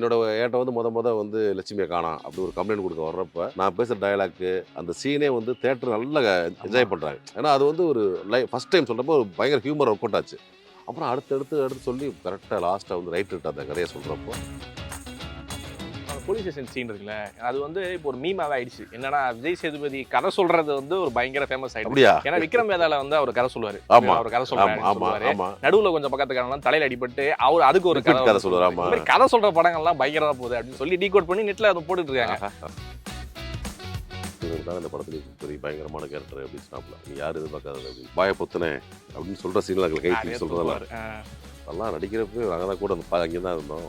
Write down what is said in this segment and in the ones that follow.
என்னோட என்கிட்ட வந்து முத முத வந்து லட்சுமியை காணோம் அப்படி ஒரு கம்ப்ளைண்ட் கொடுக்க வர்றப்ப நான் பேசுகிற டயலாக்கு அந்த சீனே வந்து தேட்டர் நல்லா என்ஜாய் பண்ணுறாங்க ஏன்னா அது வந்து ஒரு லை ஃபஸ்ட் டைம் சொல்கிறப்போ ஒரு பயங்கர ஹியூமர் ஒர்க் அவுட் ஆச்சு. அப்புறம் அடுத்து அடுத்து அடுத்து சொல்லி கரெக்டாக லாஸ்ட்டாக வந்து ரைட் அந்த கதையை சொல்கிறப்போ போலீஸ் ஸ்டேஷன் சீன் இருக்குல்ல அது வந்து இப்போ ஒரு மீமாவே ஆயிடுச்சு. என்னன்னா விஜய் சேதுபதி கதை சொல்றது வந்து ஒரு பயங்கர ஃபேமஸ் ஆயிடுச்சு. ஏன்னா விக்ரம் வேதால வந்து அவர் கதை சொல்லுவாரு. அவர் கதை சொல்றாரு நடுவுல கொஞ்சம் பக்கத்துக்காரங்க தலையில அடிபட்டு அவர் அதுக்கு ஒரு கதை கதை சொல்லுவாரு, கதை. சொல்ற படங்கள்லாம் பயங்கரமா போகுது அப்படின்னு சொல்லி டீகோட் பண்ணி நெட்ல அதை போட்டுட்டு இருக்காங்க. தான் இந்த படத்துல பெரிய பயங்கரமான கேரக்டர் அப்படின்னு சொன்னாப்ல நீ யார் எதிர்பார்க்காத அப்படின்னு பாய பொத்துனே அப்படின்னு சொல்கிற சீனில் கை சொல்கிறதெல்லாம். அதெல்லாம் நடிக்கிறப்ப நாங்கள் தான் கூட அந்த அங்கே தான் இருந்தோம்.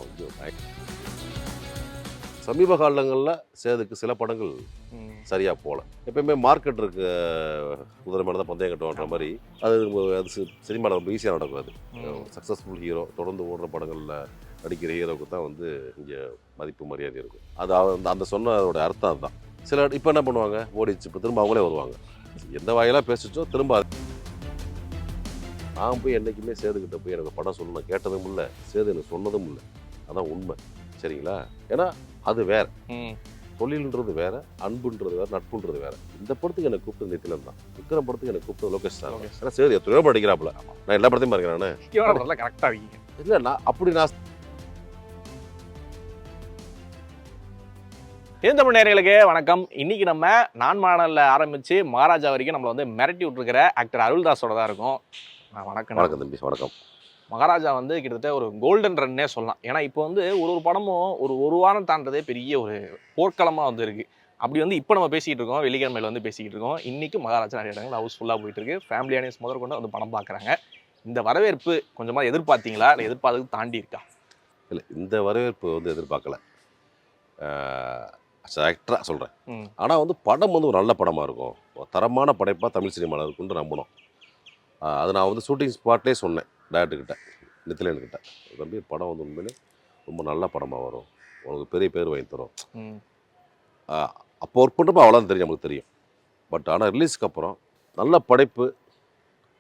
சமீப காலங்களில் சேதுக்கு சில படங்கள். சரியாக போகல எப்பயுமே மார்க்கெட் இருக்க குதிரை மேலே தான் பந்தயம் கட்டுவோன்ற மாதிரி. அது அது சினிமாவில் ரொம்ப ஈஸியாக நடக்கும் அது. சக்ஸஸ்ஃபுல் ஹீரோ தொடர்ந்து ஓடுற படங்களில் நடிக்கிற ஹீரோவுக்கு தான் வந்து இங்கே மதிப்பு மரியாதை இருக்கும். அது அந்த அந்த சொன்ன அதோட அர்த்தம் அதுதான். சில இப்போ என்ன பண்ணுவாங்க? ஓடிச்சு இப்போ திரும்ப அவங்களே வருவாங்க. எந்த வாயெல்லாம் பேசிச்சோ திரும்ப அது. நான் போய் என்றைக்குமே சேதுக்கிட்ட போய் எனக்கு படம் சொல்லணும் கேட்டதும் இல்லை சேது எனக்கு சொன்னதும் இல்லை. அதான் உண்மை. சரிங்களா? ஏன்னா அது வேற. தொழில்ன்றது வேற அன்புன்றது வேற நட்புன்றது வேற. இந்த படத்துக்கு எனக்கு கூப்பிட்டு நித்திலன் தான். விக்ரம் படத்துக்கு எனக்கு கூப்பிட்டு லோகேஷ் சார். ஏன்னா சேது எத்தனையோ படம் அடிக்கிறாப்புல நான் எல்லா படத்தையும் பாருங்க நான். முக்கியமான படத்துல கரெக்டா இருக்கீங்க. இல்லை நான் அப்படி நான் தேர்ந்தமிழ் நேயர்களுக்கு வணக்கம். இன்னைக்கு நம்ம நான் மாடல்ல ஆரம்பிச்சு மகாராஜா வரைக்கும் நம்மள வந்து மிரட்டி விட்டுருக்கிற ஆக்டர் அருள்தாஸோட தான் இருக்கும் வணக்கம் வணக்கம் தம்பி வணக்கம். மகாராஜா வந்து கிட்டத்தட்ட ஒரு கோல்டன் ரன்னே சொல்லலாம். ஏன்னா இப்போ வந்து ஒரு ஒரு படமும் ஒரு ஒரு வாரம் தாண்டதே பெரிய ஒரு போர்க்களமாக வந்து இருக்கு. அப்படி வந்து இப்போ நம்ம பேசிக்கிட்டு இருக்கோம். வெள்ளிக்கிழமையில வந்து பேசிக்கிட்டு இருக்கோம். இன்னைக்கு மகாராஜா நிறைய இடங்கள் ஹவுஸ் ஃபுல்லாக போயிட்டு இருக்கு. ஃபேமிலி ஆனியன்ஸ் முதல் கொண்டு வந்து படம் பார்க்குறாங்க இந்த வரவேற்பு கொஞ்சமாக எதிர்பார்த்தீங்களா? இல்லை எதிர்பார்த்தது தாண்டி இருக்கா? இல்லை இந்த வரவேற்பு வந்து எதிர்பார்க்கல. ஆக்டராக சொல்கிறேன் ஆனால் வந்து படம் வந்து ஒரு நல்ல படமாக இருக்கும். தரமான படைப்பாக தமிழ் சினிமாவில் இருக்குன்னு நம்பணும். அது நான் வந்து ஷூட்டிங் ஸ்பாட்லேயே சொன்னேன். டேரக்டர்கிட்ட நித்திலன்கிட்ட தம்பி படம் வந்து உண்மையிலே ரொம்ப நல்ல படமாக வரும். உனக்கு பெரிய பேர் வாங்கி தரும் அப்போ ஒர்க் பண்ணுறப்ப அவ்வளோதான் தெரியும் நமக்கு தெரியும். பட் ஆனால் ரிலீஸ்க்கு அப்புறம் நல்ல படைப்பு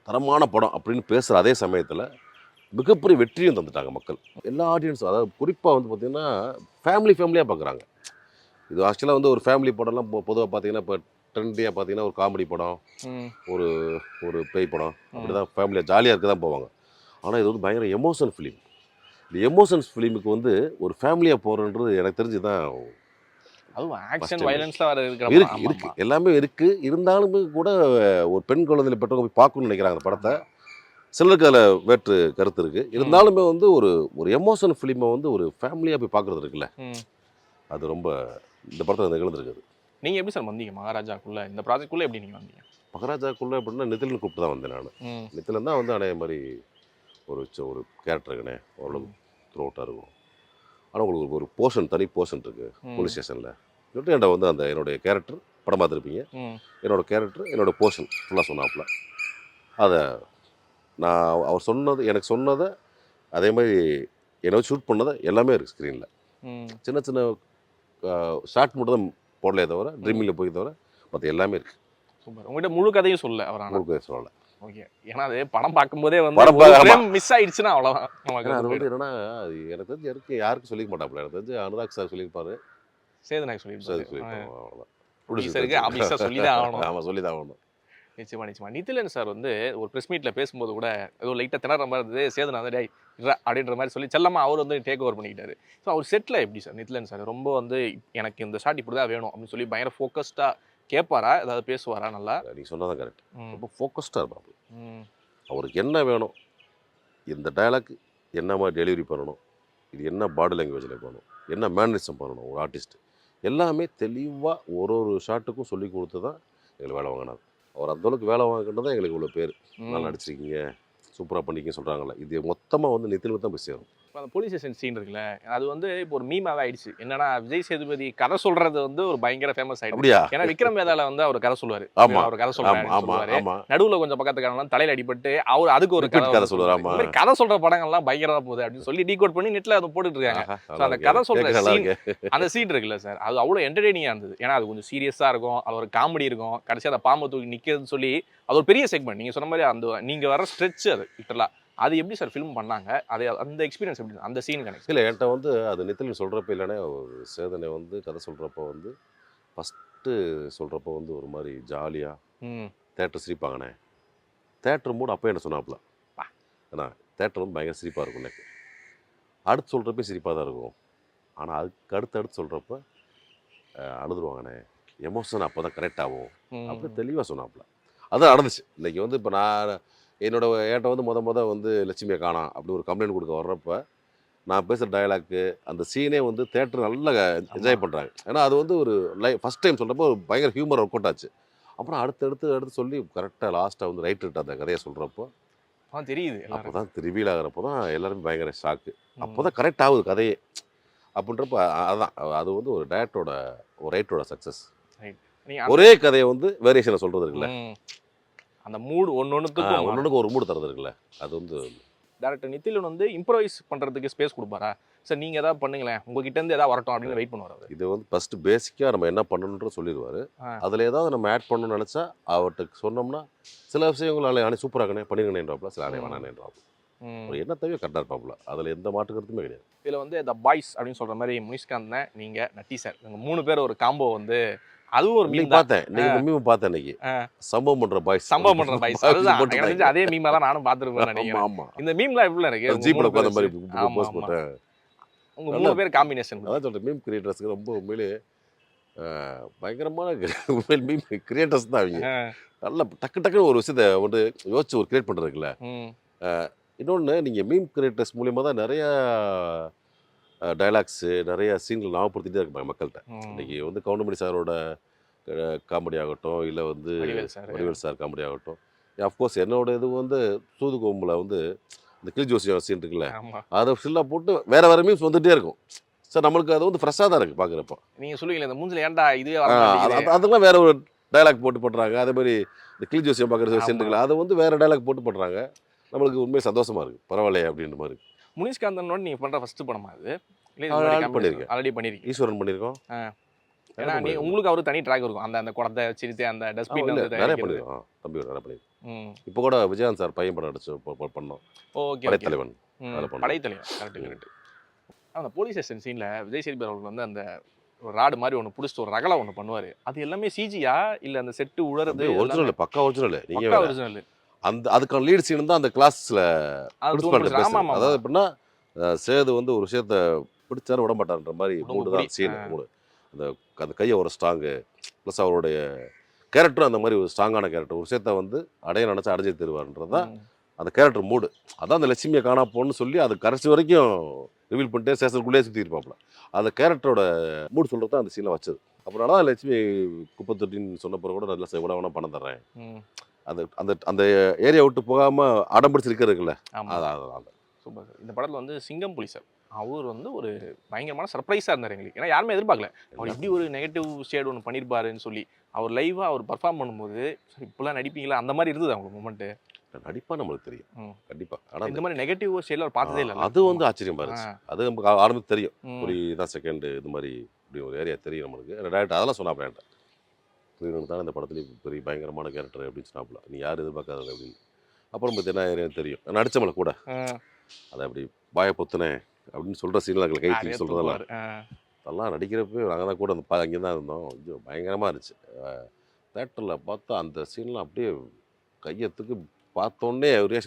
தரமான படம் அப்படின்னு பேசுகிற அதே சமயத்தில் மிகப்பெரிய வெற்றியும் தந்துட்டாங்க மக்கள். எல்லா ஆடியன்ஸும் அதாவது குறிப்பாக வந்து பார்த்திங்கன்னா ஃபேமிலி ஃபேமிலியாக பார்க்குறாங்க இது ஆக்சுவலாக வந்து ஒரு ஃபேமிலி படம்லாம் பொதுவாக பார்த்தீங்கன்னா இப்போ ட்ரெண்டியாக பார்த்தீங்கன்னா ஒரு காமெடி படம் ஒரு ஒரு பேய் படம் அப்படி தான் ஃபேமிலியாக ஜாலியாக இருக்க தான் போவாங்க. ஆனால் இது வந்து பயங்கர எமோஷனல் ஃபிலிம் இந்த எமோஷன்ஸ் ஃபிலிமுக்கு வந்து ஒரு ஃபேமிலியாக போகிறன்றது எனக்கு தெரிஞ்சு தான் அதுவும் ஆக்ஷன். வயலன்ஸ்லாம் இருக்கிற இருக்கு எல்லாமே இருக்கு. இருந்தாலுமே கூட ஒரு பெண் குழந்தையில பெற்றவங்க போய் பார்க்கணும்னு நினைக்கிறாங்க அந்த படத்தை. சிலருக்கு அதில் வேற்று கருத்து இருக்கு. இருந்தாலுமே வந்து ஒரு ஒரு எமோஷனல் ஃபிலிமை வந்து ஒரு ஃபேமிலியாக போய் பார்க்குறது இருக்குல்ல. அது ரொம்ப இந்த படத்தில் நிகழ்ந்துருக்குது நீங்க எப்படி சார் வந்தீங்க மகாராஜாக்குள்ள? இந்த ப்ராஜெக்ட்குள்ள எப்படி நீங்க வந்தீங்க? மகாராஜாக்குள்ளே எப்படின்னா நிதிலன் கூப்பிட்டு தான் வந்தேன் நான். ம். நித்திலன் தான் வந்து அடைய மாதிரி ஒரு ஒரு கேரக்டர் இருக்குண்ணே ஓரளவு த்ரோட்டாக இருக்கும். ஆனால் உங்களுக்கு ஒரு- போர்ஷன் தனி போர்ஷன் இருக்குது. போலீஸ் ஸ்டேஷனில் சொல்லிட்டு என்கிட்ட வந்து அந்த என்னுடைய கேரக்டர் படம் பார்த்துருப்பீங்க ம். என்னோட கேரக்டர் என்னோட போர்ஷன் ஃபுல்லாக சொன்னாப்புல. அதை நான் அவர் சொன்னது எனக்கு சொன்னதை அதே மாதிரி என்னை ஷூட் பண்ணதை எல்லாமே இருக்குது ஸ்க்ரீனில் சின்ன சின்ன ஷார்ட் மட்டும் தான் போடலையே தவிர ட்ரீமிங்கில் போய் தவிர மற்ற எல்லாமே இருக்குது சூப்பர். உங்ககிட்ட முழு கதையும் சொல்ல அவர் ஆனா. உங்களுக்கு சொல்லலை. ஓகே ஏன்னா அது படம் பார்க்கும்போதே வந்து மிஸ் ஆயிடுச்சுன்னா ஏன்னா அது வந்து என்னன்னா அது எனக்கு தெரிஞ்சு யாருக்கு யாருக்கும் சொல்லிக்க மாட்டாப்புல. எனக்கு தெரிஞ்சு அனுராக் சார் சொல்லியிருப்பாரு. சேது நாயக் சார் சொல்லியிருப்பாரு அவ்வளோதான் ப்ரொடியூசருக்கு ஆபீஸா சொல்லிதான் ஆகணும். ஆமாம் சொல்லி தான் ஆகணும். நிச்சயமா நிச்சயமா. நிதிலன் சார் வந்து ஒரு ப்ரெஸ் மீட்ல பேசும்போது கூட ஏதோ லைட்டா திணற மாதிரி இருந்தது. சேது நான் டேய் இறா அப்படின்ற மாதிரி சொல்லி செல்லமா அவர் வந்து டேக் ஓவர் பண்ணிக்கிட்டாரு. ஸோ அவர் செட்ல எப்படி சார் நிதிலன் சார் ரொம்ப வந்து எனக்கு இந்த ஷாட் இப்படி தான் வேணும் அப்படின்னு சொல்லி பயங்கர ஃபோக்கஸ்டா கேட்பாரா ஏதாவது பேசுவாரா நல்லா? நீ சொன்னதான் கரெக்ட் ரொம்ப ஃபோக்கஸ்டாக இருப்பாப்புல அவருக்கு என்ன வேணும்? இந்த டயலாக் என்ன மாதிரி டெலிவரி பண்ணணும்? இது என்ன பாடி லாங்குவேஜில் பண்ணணும்? என்ன மேனரிசம் பண்ணணும்? ஒரு ஆர்டிஸ்ட் எல்லாமே தெளிவாக ஒரு ஒரு ஷாட்டுக்கும் சொல்லி கொடுத்து தான் எங்களுக்கு வேலை வாங்கினார் அவர் அந்த அளவுக்கு வேலை வாங்கினது தான் எங்களுக்கு இவ்வளோ பேர். நல்லா நடிச்சிருக்கீங்க. சூப்பராக பண்ணிக்க சொல்கிறாங்களே இது மொத்தமாக வந்து நித்திலுக்கு தான் போய் சேரும் இப்ப அந்த போலீஸ் ஸ்டேஷன் சீன் இருக்குல்ல அது வந்து இப்போ ஒரு மீமாவே ஆயிடுச்சு. என்னன்னா விஜய் சேதுபதி கதை சொல்றது வந்து ஒரு பயங்கர ஃபேமஸ் ஆயிடுச்சு. ஏன்னா விக்ரம் வேதால வந்து அவர் கதை சொல்லுவாரு. அவர் கதை சொல்லுவாரு. நடுவுல கொஞ்சம் பக்கத்துக்காரங்க தலையில அடிபட்டு அவர் அதுக்கு ஒரு கதை கதை சொல்லுவாரு, கதை சொல்ற படங்கள்லாம் பயங்கரமா போகுது அப்படின்னு சொல்லி டீகோட் பண்ணி நெட்ல அதை போட்டுட்டு இருக்காங்க. அந்த கதை. சொல்ற இருக்கு. அந்த சீன் இருக்குல்ல சார் அது அவ்வளோ என்டர்டெய்னிங்காக இருந்தது. ஏன்னா அது கொஞ்சம் சீரியஸாக இருக்கும். அது ஒரு காமெடி இருக்கும். கடைசி அந்த பாம்பை தூக்கி நிற்கிறதுன்னு சொல்லி அது ஒரு பெரிய செக்மெண்ட் நீங்கள் சொன்ன மாதிரி அந்த நீங்கள் வர ஸ்ட்ரெச் அது லிட்டரலாக அது எப்படி சார் ஃபிலிம் பண்ணாங்க? அது அந்த எக்ஸ்பீரியன்ஸ் எப்படி? அந்த சீன் கனெக்ட் இல்லை என்கிட்ட வந்து அது நித்திலன் சொல்கிறப்ப இல்லைன்னா ஒரு சேதனை வந்து கதை சொல்கிறப்ப வந்து ஃபஸ்ட்டு சொல்கிறப்ப வந்து ஒரு மாதிரி ஜாலியாக தேட்டர் சிரிப்பாங்கண்ணே. தேட்டர் மூடு அப்போ என்ன சொன்னாப்புல. ஏன்னா தேட்டர் வந்து பயங்கர சிரிப்பாக இருக்கும் எனக்கு அடுத்து சொல்கிறப்ப சிரிப்பாக தான் இருக்கும். ஆனால் அதுக்கு அடுத்து அடுத்து சொல்கிறப்ப அழுதுருவாங்கண்ணே. எமோஷன் அப்போ தான் கரெக்ட் ஆகும். அப்படி தெளிவாக சொன்னாப்புல. அதான் நடந்துச்சு. இன்னைக்கு வந்து இப்போ நான் என்னோட ஏன்ட்ட வந்து முத முத வந்து லட்சுமியை காணோம் அப்படி ஒரு கம்ப்ளைண்ட் கொடுக்க வர்றப்ப நான் பேசுகிற டயலாக்கு அந்த சீனே வந்து தேட்டர் நல்லா என்ஜாய் பண்ணுறாங்க ஏன்னா அது வந்து ஒரு லை ஃபஸ்ட் டைம் சொல்கிறப்போ ஒரு பயங்கர ஹியூமர் ஒர்க் அவுட் ஆச்சு. அப்புறம் அடுத்து அடுத்து அடுத்து சொல்லி கரெக்டாக லாஸ்ட்டாக வந்து ரைட்டு அந்த கதையை சொல்கிறப்போ தெரியுது அப்போ தான் ரிவீல் ஆகிறப்போ தான் எல்லாருமே பயங்கர ஷாக்கு. அப்போ தான் கரெக்ட் ஆகுது கதையே. அப்படின்றப்ப அ- அதான் அது வந்து ஒரு டேரக்டரோட ஒரு ரைட்டரோட சக்ஸஸ் ஒரே கதையை வந்து வேரியேஷனை சொல்கிறது இருக்குல்ல. ம். அந்த மூடு ஒன்னொன்னுத்துக்கும் ஒன்றுக்கு ஒரு மூடு தரது இருக்குல்ல அது வந்து டேரக்டர் நித்திலன் வந்து இம்ப்ரோவைஸ் பண்றதுக்கு ஸ்பேஸ் கொடுப்பாரா? சார் நீங்க ஏதாவது பண்ணுங்களேன். உங்ககிட்ட இருந்து ஏதாவது வரட்டும் அப்படின்னு வெயிட் பண்ணுவார் இது வந்து ஃபர்ஸ்ட் பேசிக்காக நம்ம என்ன பண்ணணுன்ற சொல்லிடுவார். அதில் ஏதாவது நம்ம ஆட் பண்ணணும்னு நினச்சா அவர்கிட்ட சொன்னோம்னா சில விஷயங்கள் அலை அணை சூப்பராகனே பண்ணிருங்கன்றாப்புல சில அணை ம். வேணானேன்றாப்புல. ஒரு என்ன தேவையோ கரெக்டாக இருப்பாப்புல. அதில் எந்த மாற்று கருத்துமே கிடையாது. இதுல வந்து த பாய்ஸ் அப்படின்னு சொல்ற மாதிரி முனிஷ்காந்த் நீங்க நட்டி சார் இவங்க மூணு பேர் ஒரு காம்போ வந்து அதுவும் ஒரு மீன் பார்த்தேன். இன்னைக்கு மீம் பார்த்தேன் இன்னைக்கு. சம்பவம் பண்ற பாய்ஸ் சம்பவம் பண்ற பாய்ஸ் அதுதான். அதே மீமா தான் நானும் பார்த்துருப்பேன் நினைக்கிறேன். ஆமா. இந்த மீம்லாம் எப்படி இருக்கு ஜீப்ல மூணு உட்காந்த மாதிரி போஸ்ட். போட்டேன். உங்க மூணு பேர் காம்பினேஷன் அதான் சொல்றேன். மீம் கிரியேட்டர்ஸ்க்கு ரொம்ப உண்மையிலே பயங்கரமான உண்மையில் மீம் கிரியேட்டர்ஸ் தான் அவங்க. நல்லா டக்கு டக்குன்னு ஒரு விஷயத்த வந்து யோசிச்சு ஒரு கிரியேட் பண்றதுக்குல்ல இன்னொன்று நீங்கள் மீம் கிரியேட்டர்ஸ் மூலியமாக தான் நிறையா டைலாக்ஸு நிறைய சீன்கள் ஞாபகப்படுத்திட்டே இருப்பாங்க மக்கள்கிட்ட. இன்னைக்கு வந்து கவுண்டமணி சாரோட காமெடி ஆகட்டும் இல்லை வந்து வடிவேல் சார் காமெடி ஆகட்டும். அஃப்கோர்ஸ் என்னோட இது வந்து சூது கோம்பில் வந்து இந்த கிளி ஜோசி சீன் இருக்குல்ல அதை ஃபுல்லாக போட்டு வேற வேற மீம்ஸ் வந்துட்டே இருக்கும். சார் நம்மளுக்கு அது வந்து ஃப்ரெஷ்ஷாக தான் இருக்குது பார்க்குறப்போ நீங்க சொல்லுவீங்களே இந்த மூஞ்சில ஏன்டா மாட்டேங்குது அதெல்லாம் வேற ஒரு டைலாக் போட்டு பண்ணுறாங்க அதே மாதிரி இந்த கிளி ஜோசியம் பார்க்குற. சீன் அதை வந்து வேற டைலாக் போட்டு பண்ணுறாங்க நம்மளுக்கு உண்மையாக சந்தோஷமா இருக்குது பரவாயில்லையே அப்படின்ற மாதிரி முனிஷ்காந்தனோட நீங்க பண்ற ஃபர்ஸ்ட் படமா அது? பண்ணிருக்கேன். ஆல்ரெடி பண்ணிருக்கீங்க ஈஸ்வரன் பண்ணியிருக்கோம். ஏன்னா நீ உங்களுக்கு அவரு தனி ட்ராக் இருக்கும். அந்த அந்த குடத்தை சிரித்து அந்த டஸ்ட்பின் நிறைய பண்ணியிருக்கோம். ஆ, தம்பி நிறைய பண்ணியிருக்கோம். இப்போ கூட விஜயகாந்த் சார் பையன் படம் அடிச்சு பண்ணோம். Okay Padaithalaivan. Padaithalaivan. Correct correct அந்த போலீஸ் ஸ்டேஷன் சீன்ல விஜய் சேதுபதி அவர்கள் வந்து அந்த ஒரு ராடு மாதிரி ஒன்று பிடிச்சிட்டு ஒரு ரகலை ஒன்று பண்ணுவாரு. அது எல்லாமே சிஜியா இல்ல அந்த செட்டு உழறது ஒரிஜினல் பக்கா ஒரிஜினல். ஒரிஜினல் அந்த அதுக்கான லீட் சீன் தான் அந்த கிளாஸ்ல அதாவது எப்படின்னா சேது வந்து ஒரு விஷயத்த பிடிச்சாரு விட மாட்டார்ன்ற மாதிரி மூடு தான். சீன் அந்த அந்த கையை ஒரு ஸ்ட்ராங்கு ப்ளஸ் அவருடைய கேரக்டரும் அந்த மாதிரி ஒரு ஸ்ட்ராங்கான கேரக்டர் ஒரு விஷயத்த வந்து அடைய நினச்சா அடைஞ்சு தருவார்ன்றது தான் அந்த கேரக்டர் மூடு அதான் அந்த லட்சுமியை காணா போன்னு சொல்லி அது கடைசி வரைக்கும் ரிவீல் பண்ணிட்டு ஸ்டேஷனுக்குள்ளே சுற்றி இருப்பாப்புல. அந்த கேரக்டரோட மூடு சொல்கிறது தான் அந்த சீனில் வச்சது. அப்புறம் தான் லட்சுமி குப்பை தொட்டின்னு சொன்ன பிறகு கூட நல்லா எவ்வளோ வேணா பணம் தர்றேன். அந்த அந்த அந்த ஏரியா விட்டு போகாமல் அடம் பிடிச்சி இருக்கிறதுக்குல்ல? ஆமா. அதான் அதான் அதான். Super sir. இந்த படத்துல வந்து சிங்கம் புலி சார். அவர் வந்து ஒரு பயங்கரமான சர்ப்ரைஸாக இருந்தார் எங்களுக்கு. ஏன்னா யாருமே எதிர்பார்க்கல. அவர் இப்படி ஒரு நெகட்டிவ் ஷேட் ஒன்று பண்ணியிருப்பாருன்னு சொல்லி அவர் லைவாக அவர் பர்ஃபார்ம் பண்ணும்போது சரி இப்படிலாம் நடிப்பீங்களா? அந்த மாதிரி இருந்தது அவங்களுக்கு மூமெண்ட்டு நடிப்பா நம்மளுக்கு தெரியும். ம். கண்டிப்பா. ஆனா இந்த மாதிரி நெகட்டிவ் ஷேடில் அவர் பார்த்ததே இல்லை. அது வந்து ஆச்சரியமா இருந்துச்சு அது நமக்கு ஆரம்பத்து தெரியும். ம். புலி தான் செகண்ட் இது மாதிரி இப்படி ஒரு ஏரியா தெரியும் நம்மளுக்கு. டேரக்டர் அதெல்லாம் சொன்னாப்ல புலிவனுக்கு தான் இந்த படத்துல பெரிய பயங்கரமான கேரக்டர் அப்படின்னு சொன்னாப்ல நீ யார் எதிர்பார்க்காத அப்படின்னு. அப்புறம் ஏரியா தெரியும். நடிச்சவங்கள கூட. அதை அப்படி பாய பொத்துனே அப்படின்னு சொல்ற சீன்ல எங்களை கை தூக்கி. ஆ, அதெல்லாம் நடிக்கிறப்ப நாங்கள் தான் கூட அந்த பா அங்கே தான் இருந்தோம். ஐயோ பயங்கரமாக இருந்துச்சு. தேட்டரில் பார்த்தா அந்த சீன்லாம் அப்படியே கையத்துக்கு பார்த்தோன்னே ஒரே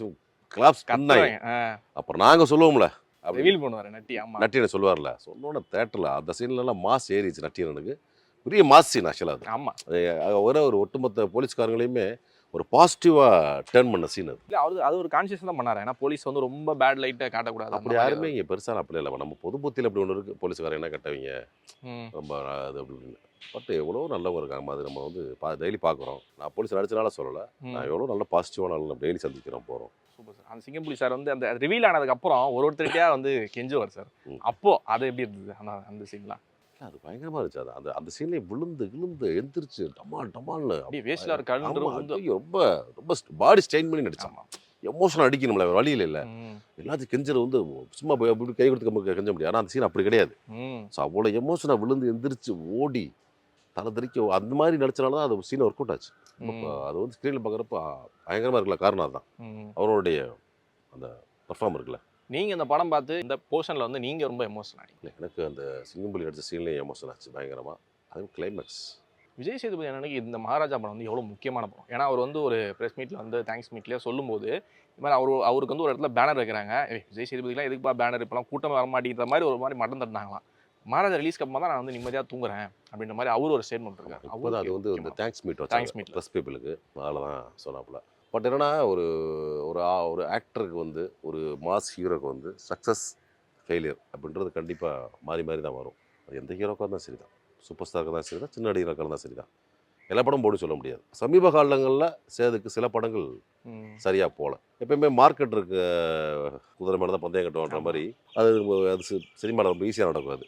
கிளாப்ஸ். ஆ, அப்புறம் நாங்கள் சொல்லுவோம்ல. reveal பண்ணுவாரு நட்டி ஆமா. நட்டியனை சொல்லுவார்ல. சொன்னோட தேட்டரில் அந்த சீன்லலாம் மாஸ் ஏறிச்சு நட்டியனுக்கு பெரிய மாஸ் சீன் ஆக்சுவலாக அது. ஆமா. அது அது ஒரே ஒரு ஒட்டுமொத்த போலீஸ்காரங்களையுமே ஒரு பாசிட்டிவாக டேர்ன் பண்ண சீன் அது. இல்ல அவரு அது ஒரு கான்சியஸ் தான் பண்ணாரு. ஏன்னா போலீஸ் வந்து ரொம்ப பேட் லைட்டை காட்டக்கூடாது அப்படி யாருமே இங்கே பெருசாக அப்படி இல்லை. நம்ம பொது புத்தியில் அப்படி ஒன்று இருக்குது போலீஸ்காரன் என்ன கட்டவங்க? ரொம்ப அது அப்படி இப்படின்னு. பட் எவ்வளோ நல்லவங்க இருக்காங்க அது நம்ம வந்து பா டெய்லி பார்க்குறோம் நான் போலீஸ் நடிச்சனால சொல்லலை. நான் எவ்வளோ நல்ல பாசிட்டிவான ஆள் டெய்லி சந்திக்கிறோம் போகிறோம் சூப்பர் சார் அந்த சிங்கம்புலி சார் வந்து அந்த ரிவீல் ஆனதுக்கு அப்புறம் ஒரு ஒருத்தருக்கே வந்து கெஞ்சுவார் சார் ம். அப்போ அது எப்படி இருந்தது? அந்த அந்த சீன்லாம் அது பயங்கரமாக இருந்துச்சு. அது அந்த அந்த சீன்லேயே விழுந்து விழுந்து எந்திரிச்சு டமால் டமால்னு அப்படியே வேஸ்ட்ல ஐயோ, ரொம்ப ரொம்ப பாடி ஸ்ட்ரெயின் பண்ணி நடிச்சான். ஆமா. எமோஷனல் அடிக்கணும்ல வழியில் இல்லை எல்லாத்தையும் கெஞ்சறது வந்து சும்மா போய் அப்படி கை கொடுத்து நமக்கு கெஞ்ச முடியாது. ஆனால் அந்த சீன் அப்படி கிடையாது. ஸோ அவ்வளோ எமோஷனாக விழுந்து எந்திரிச்சு ஓடி தலை தெறிக்க அந்த மாதிரி நடிச்சனால தான் அது சீன் ஒர்க் அவுட் ஆச்சு. அது வந்து ஸ்க்ரீனில் பார்க்குறப்ப பயங்கரமாக இருக்கல காரணம் அதுதான். அவருடைய அந்த பர்ஃபார்ம் இருக்குல்ல. நீங்க இந்த படம் பார்த்து இந்த போர்ஷன்ல வந்து நீங்க ரொம்ப எமோஷனல் இல்லை எனக்கு அந்த சிங்கம்புலி அடிச்ச சீன்லேயே எமோஷன் ஆச்சு பயங்கரமாக அதுவும் கிளைமேக்ஸ் விஜய் சேதுபதி அண்ணனுக்கு இந்த மகாராஜா படம் வந்து எவ்வளோ முக்கியமான படம். ஏன்னா அவர் வந்து ஒரு ப்ரெஸ் மீட்டில் வந்து தேங்க்ஸ் மீட்லேயே சொல்லும்போது இது மாதிரி அவர் அவருக்கு வந்து ஒரு இடத்துல பேனர் வைக்கிறாங்க. விஜய் சேதுபதிலாம் எதுக்குப்பா பேனர் இப்போலாம் கூட்டம் வர மாட்டேங்கிற மாதிரி ஒரு மாதிரி மட்டம் தட்டினாங்களாம். மகாராஜா ரிலீஸ்க்கு அப்புறமா தான் நான் வந்து நிம்மதியாக தூங்குறேன் அப்படின்ற மாதிரி அவர் ஒரு ஸ்டேட்மெண்ட் இருக்காரு தான் அது வந்து இந்த தேங்க்ஸ் மீட் meet ல. ப்ரெஸ் பீப்புளுக்கு அதில் தான் சொன்னாப்புல. பட் என்னன்னா ஒரு ஒரு ஆக்டருக்கு வந்து ஒரு மாஸ் ஹீரோக்கு வந்து சக்ஸஸ் ஃபெயிலியர் அப்படின்றது கண்டிப்பாக மாறி மாறி தான் வரும். அது எந்த ஹீரோக்காக இருந்தாலும் சரி தான் சூப்பர் ஸ்டாருக்கு தான் சரி தான் சின்ன நடிகராக இருந்தால் சரி தான் எல்லா படம் போட சொல்ல முடியாது. சமீப காலங்களில் சேதுக்கு சில படங்கள் சரியாக போகல எப்பயுமே மார்க்கெட் இருக்க குதிரை மேலே தான் பந்தயம் கட்டுவோன்ற. மாதிரி அது அது சினிமாவில் ரொம்ப ஈஸியாக நடக்கும் அது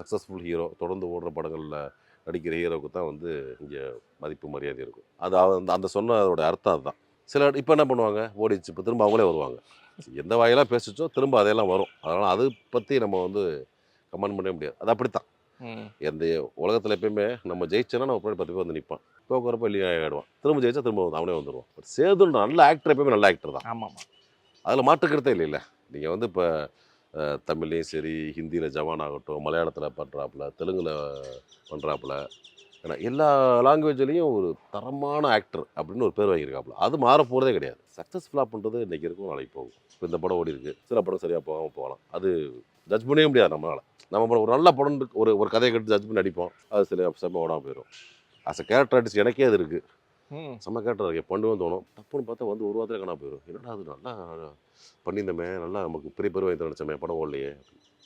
சக்ஸஸ்ஃபுல் ஹீரோ தொடர்ந்து ஓடுற படங்களில் நடிக்கிற ஹீரோவுக்கு தான் வந்து இங்கே மதிப்பு மரியாதை இருக்கும். அது அந்த அந்த சொன்ன அதோட அர்த்தம் அதுதான். சில இப்போ என்ன பண்ணுவாங்க? ஓடிச்சு இப்போ திரும்ப அவங்களே வருவாங்க. எந்த வாயெல்லாம் பேசிச்சோ திரும்ப அதையெல்லாம் வரும். அதனால் அதை பற்றி நம்ம வந்து கமெண்ட் பண்ணவே முடியாது. அது அப்படித்தான். எந்த உலகத்தில் எப்பயுமே நம்ம ஜெயிச்சோன்னா நம்ம பின்னாடி பத்து பேர் வந்து நிற்பான் போக்குவரப்பு வெளியே ஆகிடுவான் திரும்ப ஜெயிச்சா திரும்ப வந்து அவனே வந்துடுவான் பட் சேதுன்ற நல்ல ஆக்டர் எப்பயுமே நல்ல ஆக்டர் தான். ஆமாம். அதில் மாற்றுக்கிறதே இல்லைல்ல நீங்கள் வந்து இப்போ தமிழ்லேயும் சரி ஹிந்தியில் ஜவான் ஆகட்டும் மலையாளத்தில் பண்ணுறாப்புல தெலுங்கில் பண்ணுறாப்புல ஏன்னா எல்லா லாங்குவேஜ்லேயும் ஒரு தரமான ஆக்டர் அப்படின்னு ஒரு பேர் வாங்கியிருக்காப்புல. அது மாற போகிறதே கிடையாது. சக்ஸஸ்ஃபுல்லாக பண்ணுறது இன்றைக்கி இருக்கும் நாளைக்கு போகும். இப்போ இந்த படம் ஓடி இருக்கு. சில படம் சரியாக போகாமல் போகலாம். அது ஜட்ஜ் பண்ணவே முடியாது நம்மளால். நம்ம படம் ஒரு நல்ல படம் ஒரு ஒரு கதையை கட்டு ஜட்ஜ் பண்ணி நடிப்போம். அது சில செம்ம ஓடாமல் போயிடும் அஸ் அ கேரக்டர் ஆர்டிஸ்ட் எனக்கே அது இருக்குது செம்ம கேரக்டர் இருக்கு பண்ணுவேன் தோணும். தப்புன்னு பார்த்தா வந்து ஒரு வாரத்தில் காணா போயிடும் என்னடா அது நல்லா பண்ணியிருந்தோமே. நல்லா நமக்கு பெரிய வாங்கி நினச்சோமே படம் ஓடலையே.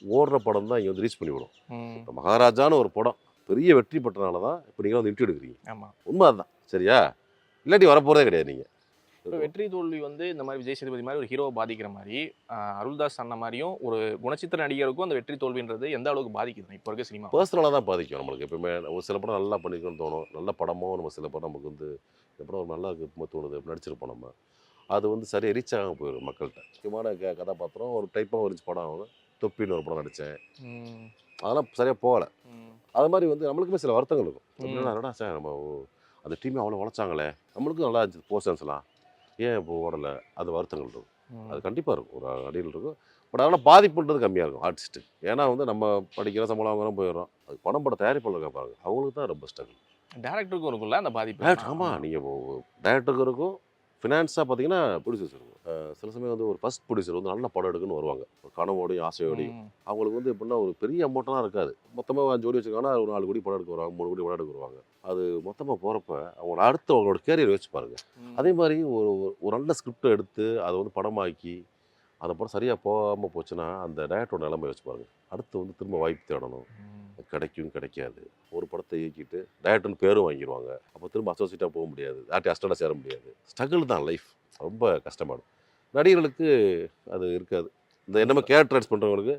ஓடுற படம் தான் இங்கே வந்து ரீச் பண்ணிவிடும் இப்போ மகாராஜான்னு ஒரு படம். பெரிய வெற்றி பெற்றனால தான் இப்போ நீங்கள் வந்து இன்டர்வியூ எடுக்கிறீங்க. ஆமாம் உண்மை அதுதான். சரியா? இல்லாட்டி வரப்போகிறதே கிடையாது நீங்கள் இப்போ வெற்றி தோல்வி வந்து இந்த மாதிரி விஜய் சேதுபதி மாதிரி ஒரு ஹீரோவை பாதிக்கிற மாதிரி அருள்தாஸ் அண்ண மாதிரியும் ஒரு குணச்சித்திர நடிகருக்கும் அந்த வெற்றி தோல்வின்றது எந்த அளவுக்கு பாதிக்குது இப்போ இருக்க சினிமா. பர்சனலாக தான் பாதிக்கும் நம்மளுக்கு. எப்பவுமே ஒரு சில படம் நல்லா பண்ணிக்கணும்னு தோணும். நல்ல படமோ நம்ம சில படம் நமக்கு வந்து இந்த படம் ஒரு நல்லா இருக்குமோ தோணுது. அப்படி நடிச்சிருப்போம் நம்ம. அது வந்து சரியாக ரீச் ஆகாம போயிடும் மக்கள்கிட்ட. முக்கியமான க கதாபாத்திரம் ஒரு டைப்பாக ஒரு படம் தொப்பின்னு ஒரு படம் நடித்தேன் அதெல்லாம் சரியாக போகல. அது மாதிரி வந்து நம்மளுக்குமே சில வருத்தங்கள் இருக்கும். என்னடா சார் நம்ம அந்த டீமே அவ்வளோ உழைச்சாங்களே? நம்மளுக்கும் நல்லா இருந்துச்சு போர்ஷன்ஸ்லாம் ஏன் இப்போ ஓடலை? அது வருத்தங்கள் இருக்கும். அது கண்டிப்பாக இருக்கும். ஒரு அடியில் இருக்கும். பட் அதனால் பாதிப்புன்றது கம்மியாக இருக்கும் ஆர்டிஸ்ட்டு ஏன்னா வந்து நம்ம படிக்கிற சம்பளம் வாங்குறோம் போயிடுறோம். அது படம் பட தயாரிப்பாளர்கள் பாருங்க. அவங்களுக்கு தான் ரொம்ப ஸ்ட்ரகிள் டேரக்டருக்கும் இருக்கும்ல அந்த பாதிப்பு? ஆமாம் நீங்கள் டேரக்டருக்கு இருக்கும் ஃபினான்ஸாக பார்த்தீங்கன்னா ப்ரொடியூசர்ஸ் இருக்கும் சில சமயம் வந்து ஒரு ஃபர்ஸ்ட் ப்ரொடியூசர் வந்து நல்ல படம் எடுக்குன்னு வருவாங்க. ஒரு கனவோடையும் ஆசையோடையும். அவங்களுக்கு வந்து எப்படின்னா ஒரு பெரிய அமௌண்ட்லாம் இருக்காது. மொத்தமாக கோடி வச்சுருக்காங்கன்னா ஒரு நாலு கோடி படம் எடுக்க வருவாங்க மூணு கோடி படம் எடுக்க வருவாங்க. அது மொத்தமாக போகிறப்ப அவங்க அடுத்து அவங்களோட கேரியர் யோசிச்சு பாருங்க. ம். அதே மாதிரி ஒரு ஒரு- ஒரு நல்ல ஸ்கிரிப்டை எடுத்து அதை வந்து படமாக்கி அந்த படம் சரியாக போகாமல் போச்சுன்னா அந்த டேரக்டரோட நிலைமை யோசிச்சு பாருங்க. அடுத்து வந்து திரும்ப வாய்ப்பு தேடணும். கிடைக்கும் கிடைக்காது. ஒரு படத்தை இயக்கிட்டு டேரக்டர்னு பேரும் வாங்கிடுவாங்க அப்போ திரும்ப அசோசியேட்டாக போக முடியாது. ஆர்டி அஸ்டண்டாக சேர முடியாது. ஸ்ட்ரகிள் தான் லைஃப் ரொம்ப கஷ்டமாடும் நடிகர்களுக்கு அது இருக்காது. இந்த என்னமோ கேரக்டரைஸ் பண்ணுறவங்களுக்கு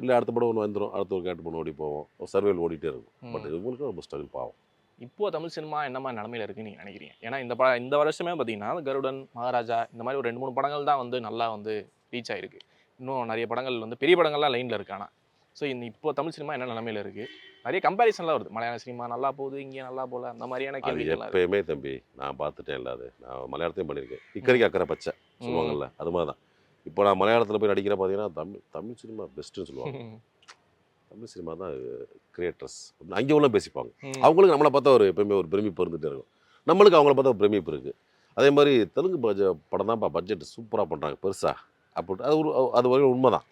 இல்லை அடுத்த படம் ஒன்று வந்துடும் அடுத்த ஒரு கேரக்டர் பண்ண ஓடி போவோம். சர்வேல் ஓடிட்டே இருக்கும். பட் இவங்களுக்கு ரொம்ப ஸ்ட்ரகிள் பாவம். இப்போ தமிழ் சினிமா என்ன மாதிரி நிலமையில இருக்குன்னு நீங்க நினைக்கிறீங்க? ஏன்னா இந்த பட இந்த வருஷமே பார்த்தீங்கன்னா கருடன் மகாராஜா இந்த மாதிரி ஒரு ரெண்டு மூணு படங்கள் தான் வந்து நல்லா வந்து ரீச் ஆயிருக்கு. இன்னும் நிறைய படங்கள் வந்து பெரிய படங்கள்லாம் லைனில் இருக்கு ஆனால் ஸோ இந்த இப்போ தமிழ் சினிமா என்ன நிலமையில இருக்கு? நிறைய கம்பேரிசன்லாம் வருது. மலையாள சினிமா நல்லா போகுது இங்கே நல்லா போல அந்த மாதிரியான கேள்விகள் எப்பயுமே தம்பி நான் பார்த்துட்டேன் இல்லாது நான் மலையாளத்தையும் பண்ணியிருக்கேன். இக்கரைக்கு அக்கறை பச்சை சொல்லுவாங்கல்ல அது மாதிரி தான். இப்போ நான் மலையாளத்தில் போய் நடிக்கிற பார்த்தீங்கன்னா தமிழ் தமிழ் சினிமா பெஸ்ட்டுன்னு சொல்லுவாங்க. தமிழ் சினிமா தான் கிரியேட்டர்ஸ் அங்கே உள்ள பேசிப்பாங்க. அவங்களுக்கு நம்மளை பார்த்தா ஒரு எப்பயுமே ஒரு பிரமிப்பு இருந்துகிட்டே இருக்கும். நம்மளுக்கு அவங்கள பார்த்தா ஒரு பிரமிப்பு இருக்குது அதே மாதிரி தெலுங்கு பட்ஜ படம் தான்ப்பா பட்ஜெட் சூப்பராக பண்ணுறாங்க பெருசா. அப்படி அது ஒரு அது வரைக்கும் உண்மை தான்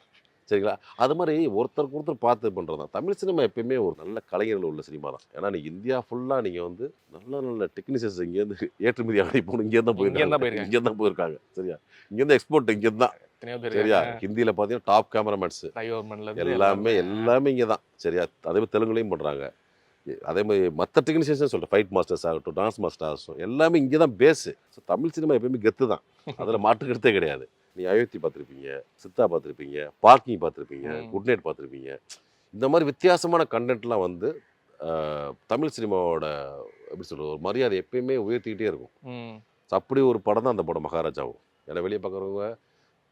சரிங்களா? அது மாதிரி ஒருத்தருக்கு ஒருத்தர் பார்த்து பண்ணுறது தான். தமிழ் சினிமா எப்பயுமே ஒரு நல்ல கலைஞர்கள் உள்ள சினிமா தான். ஏன்னா நீங்கள் இந்தியா ஃபுல்லாக நீங்கள் வந்து நல்ல நல்ல டெக்னீஷியன்ஸ் இங்கேருந்து ஏற்றுமதி ஆகி போகணும். இங்கேருந்து தான் போயிருக்காங்க. இங்கேருந்து தான் போயிருக்காங்க. சரியா? இங்கேருந்து எக்ஸ்போர்ட் இங்கேருந்து தான் சரியா? ஹிந்தியில் பார்த்தீங்கன்னா டாப் கேமராமேன்ஸ் எல்லாமே எல்லாமே இங்கே தான் சரியா? அதே மாதிரி தெலுங்குலையும் பண்ணுறாங்க அதே மாதிரி மற்ற டெக்னீஷியன்ஸும் சொல்லிட்டு ஃபைட் மாஸ்டர்ஸ் ஆகட்டும் டான்ஸ் மாஸ்டர்ஸ் ஆகட்டும் எல்லாமே இங்கே தான் பேஸு ஸோ தமிழ் சினிமா எப்பயுமே கெத்து தான். அதில் மாற்றுக்கிறதே கிடையாது. நீ அயோத்தி பார்த்துருப்பீங்க சித்தா பார்த்துருப்பீங்க பார்க்கிங் பார்த்துருப்பீங்க. குட் நைட் பார்த்துருப்பீங்க. இந்த மாதிரி வித்தியாசமான கண்டென்ட்லாம் வந்து தமிழ் சினிமாவோட எப்படி சொல்கிறது ஒரு மரியாதை எப்பயுமே உயர்த்திக்கிட்டே இருக்கும். அப்படி ஒரு படம் தான் அந்த படம் மகாராஜாவும். ஏன்னா வெளியே பார்க்குறவங்க